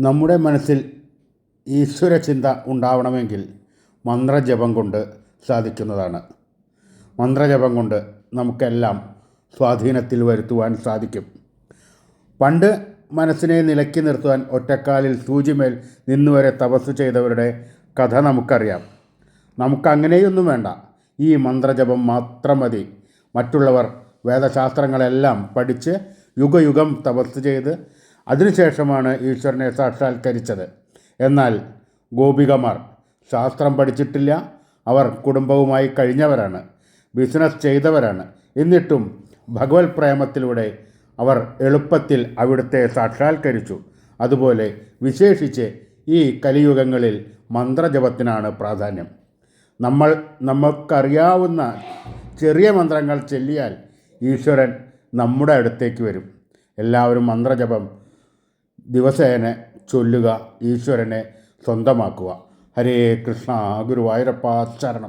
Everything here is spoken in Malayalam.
നമ്മുടെ മനസ്സിൽ ഈശ്വര ചിന്ത ഉണ്ടാവണമെങ്കിൽ മന്ത്രജപം കൊണ്ട് സാധിക്കുന്നതാണ്. മന്ത്രജപം കൊണ്ട് നമുക്കെല്ലാം സ്വാധീനത്തിൽ വരുത്തുവാൻ സാധിക്കും. പണ്ട് മനസ്സിനെ നിലക്കി നിർത്തുവാൻ ഒറ്റക്കാലിൽ സൂചിമേൽ നിന്നുവരെ തപസ് ചെയ്തവരുടെ കഥ നമുക്കറിയാം. നമുക്കങ്ങനെയൊന്നും വേണ്ട. ഈ മന്ത്രജപം മാത്രം മതി. മറ്റുള്ളവർ വേദശാസ്ത്രങ്ങളെല്ലാം പഠിച്ച് യുഗയുഗം തപസ് ചെയ്ത് അതിനുശേഷമാണ് ഈശ്വരനെ സാക്ഷാത്കരിച്ചത്. എന്നാൽ ഗോപികമാർ ശാസ്ത്രം പഠിച്ചിട്ടില്ല. അവർ കുടുംബവുമായി കഴിഞ്ഞവരാണ് ബിസിനസ് ചെയ്തവരാണ്. എന്നിട്ടും ഭഗവത് പ്രേമത്തിലൂടെ അവർ എളുപ്പത്തിൽ അവിടുത്തെ സാക്ഷാത്കരിച്ചു. അതുപോലെ വിശേഷിച്ച് ഈ കലിയുഗങ്ങളിൽ മന്ത്രജപത്തിനാണ് പ്രാധാന്യം. നമ്മൾ നമുക്കറിയാവുന്ന ചെറിയ മന്ത്രങ്ങൾ ചൊല്ലിയാൽ ഈശ്വരൻ നമ്മുടെ അടുത്തേക്ക് വരും. എല്ലാവരും മന്ത്രജപം ദിവസേന ചൊല്ലുക ഈശ്വരനെ സ്വന്തമാക്കുക. ഹരേ കൃഷ്ണ ഗുരുവായൂരപ്പ ശരണം.